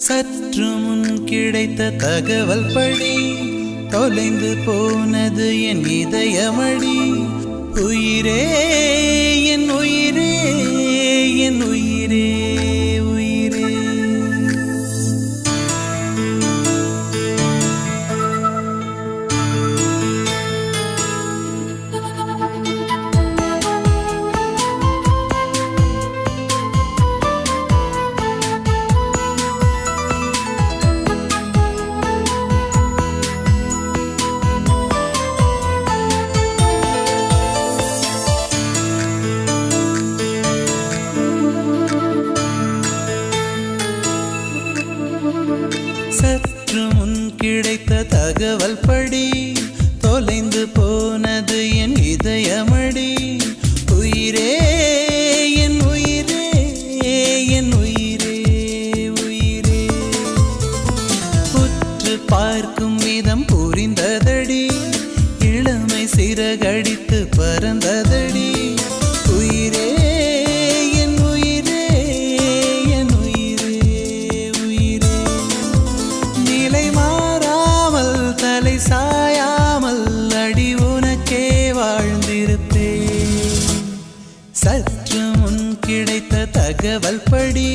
சற்று முன் கிடைத்த தகவல் படி தொலைந்து போனது என் இதயமடி. உயிரே தகவல் படி தொலைந்து போனது என் இதயமடி. உயிரே என் உயிரே என் உயிரே உயிரே. உற்று பார்க்கும் விதம் புரிந்ததடி. இளமை சிறகடித்து பறந்தது தகவல் படி.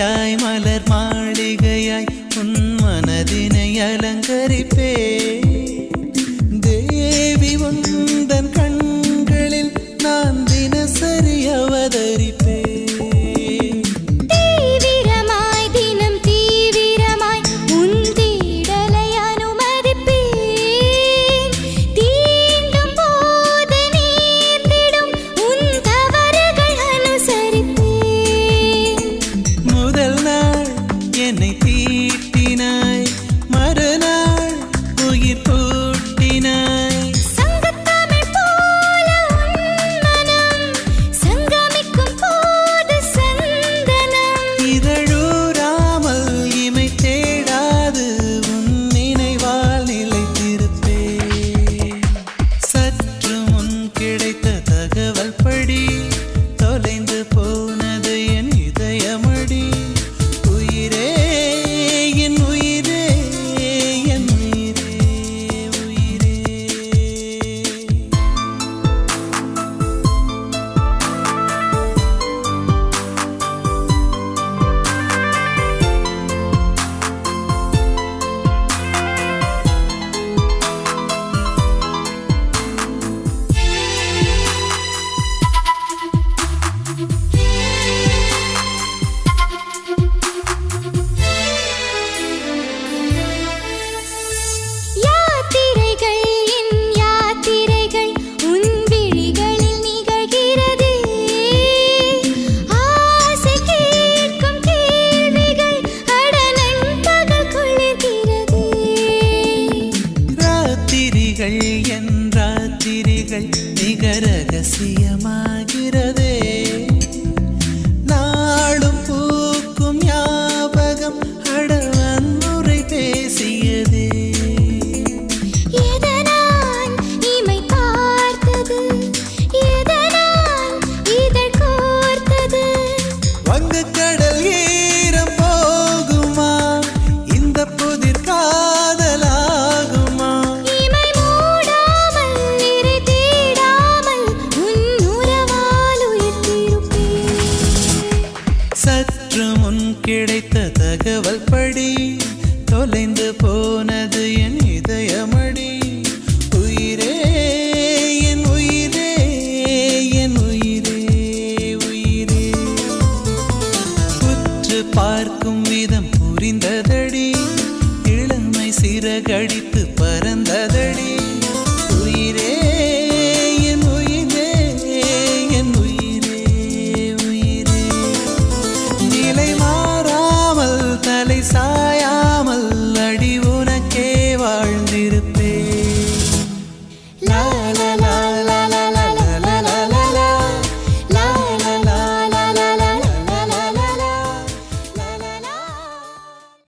மாளிகையாய் மலர் மாளிகையாய் உன் மனதினை அலங்கரிப்பே அதிசயமாகிறது